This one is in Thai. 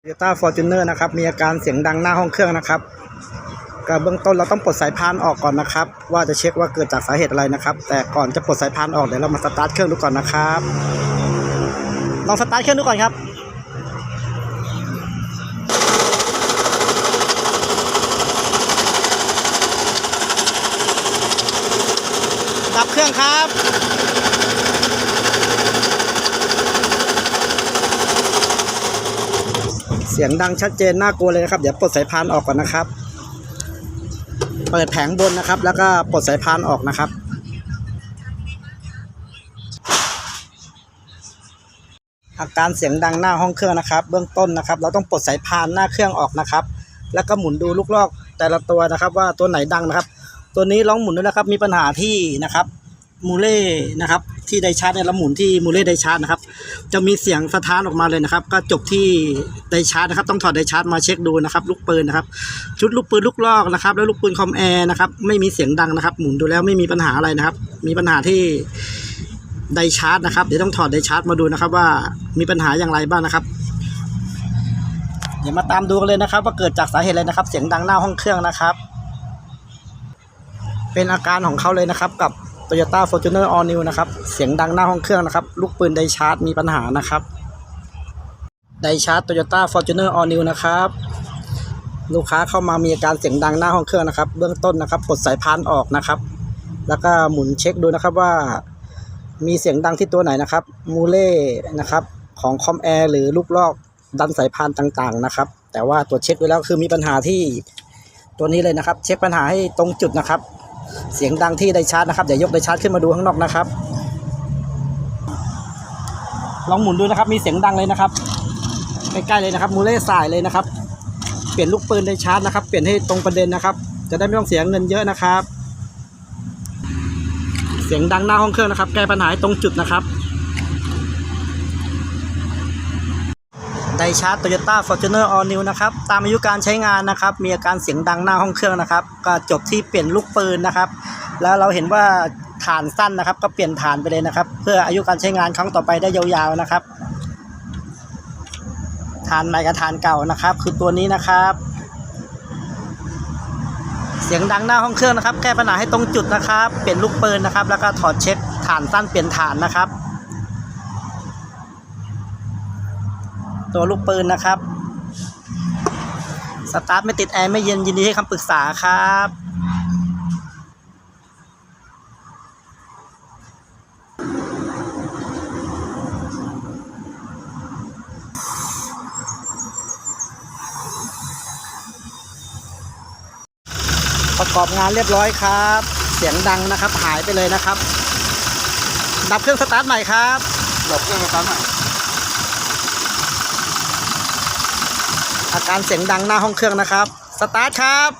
โตโยต้าฟอร์จูเนอร์นะครับมีอาการเสียงดังหน้าห้องเครื่องนะครับก็เบื้องต้นเราต้องปลดสายพานออกก่อนนะครับ ว่าจะเช็คว่าเกิดจากสาเหตุอะไรนะครับ แต่ก่อนจะปลดสายพานออกเดี๋ยวเรามาสตาร์ทเครื่องดูก่อนนะครับลองสตาร์ทเครื่องดูก่อนครับดับเครื่องครับ สียงดังชัดเจนน่ากลัวเลยนะครับ เดี๋ยวปลดสายพานออกก่อนนะครับ เปิดแผงบนนะครับ แล้วก็ปลดสายพานออกนะครับอาการเสียงดังหน้าห้องเครื่องนะครับ เบื้องต้นนะครับ เราต้องปลดสายพานหน้าเครื่องออกนะครับ แล้วก็หมุนดูลูกลอกแต่ละตัวนะครับ ว่าตัวไหนดังนะครับ ตัวนี้ลองหมุนด้วยนะครับ มีปัญหาที่นะครับมูเล่นะครับ ที่ไดชาร์จเนี่ยเราหมุนที่มูเล่ไดชาร์จนะครับ จะมีเสียงสะท้านออกมาเลยนะครับ ก็จบที่ไดชาร์จนะครับ ต้องถอดไดชาร์จมาเช็คดูนะครับ ลูกปืนนะครับ ชุดลูกปืนลูกลอกนะครับ แล้วลูกปืนคอมแอร์นะครับ ไม่มีเสียงดังนะครับ หมุนดูแล้วไม่มีปัญหาอะไรนะครับ มีปัญหาที่ไดชาร์จนะครับ เดี๋ยวต้องถอดไดชาร์จมาดูนะครับ ว่ามีปัญหาอย่างไรบ้างนะครับ เดี๋ยวมาตามดูกันเลยนะครับ ว่าเกิดจากสาเหตุอะไรนะครับ เสียงดังหน้าห้องเครื่องนะครับ เป็นอาการของเขาเลยนะครับกับ Toyota Fortuner All New นะครับ เสียงดังหน้าห้องเครื่องนะครับ ลูกปืนไดชาร์จมีปัญหานะครับ ไดชาร์จ Toyota Fortuner All New นะครับ ลูกค้าเข้ามามีอาการเสียงดังหน้าห้องเครื่องนะครับ เบื้องต้นนะครับปลดสายพานออกนะครับ แล้วก็หมุนเช็คดูนะครับว่า มีเสียงดังที่ตัวไหนนะครับ มูเล่นะครับของคอมแอร์หรือลูกลอกดันสายพานต่างๆนะครับ แต่ว่าตรวจเช็คดูแล้วคือมีปัญหาที่ตัวนี้เลยนะครับ เช็คปัญหาให้ตรงจุดนะครับ เสียงดังที่ไดชาร์จนะครับเดี๋ยวยกไดชาร์จขึ้นมาดูข้างนอกนะครับ ลองหมุนดูนะครับ มีเสียงดังเลยนะครับใกล้ๆเลยนะครับ มูเล่สายเลยนะครับ เปลี่ยนลูกปืนไดชาร์จนะครับ เปลี่ยนให้ตรงประเด็นนะครับ จะได้ไม่ต้องเสียเงินเยอะนะครับ เสียงดังหน้าห้องเครื่องนะครับ แก้ปัญหาตรงจุดนะครับ ไดชาร์จ Toyota Fortuner All New นะครับ ตามอายุการใช้งานนะครับ มีอาการเสียงดังหน้าห้องเครื่องนะครับ ก็จบที่เปลี่ยนลูกปืนนะครับ แล้วเราเห็นว่าฐานสั้นนะครับ ก็เปลี่ยนฐานไปเลยนะครับ เพื่ออายุการใช้งานครั้งต่อไปได้ยาวๆนะครับ ฐานใหม่กับฐานเก่านะครับ คือตัวนี้นะครับ เสียงดังหน้าห้องเครื่องนะครับ แก้ปัญหาให้ตรงจุดนะครับ เปลี่ยนลูกปืนนะครับ แล้วก็ถอดเช็คฐานสั้นเปลี่ยนฐานนะครับ ตัวลูกปืนนะครับ สตาร์ทไม่ติดแอร์ไม่เย็นยินดีให้คำปรึกษาครับประกอบงานเรียบร้อยครับ เสียงดังนะครับ หายไปเลยนะครับ ดับเครื่องสตาร์ทใหม่ครับหลบเครื่องสตาร์ทใหม่ อาการเสียงดังหน้าห้องเครื่องนะครับ สตาร์ทครับ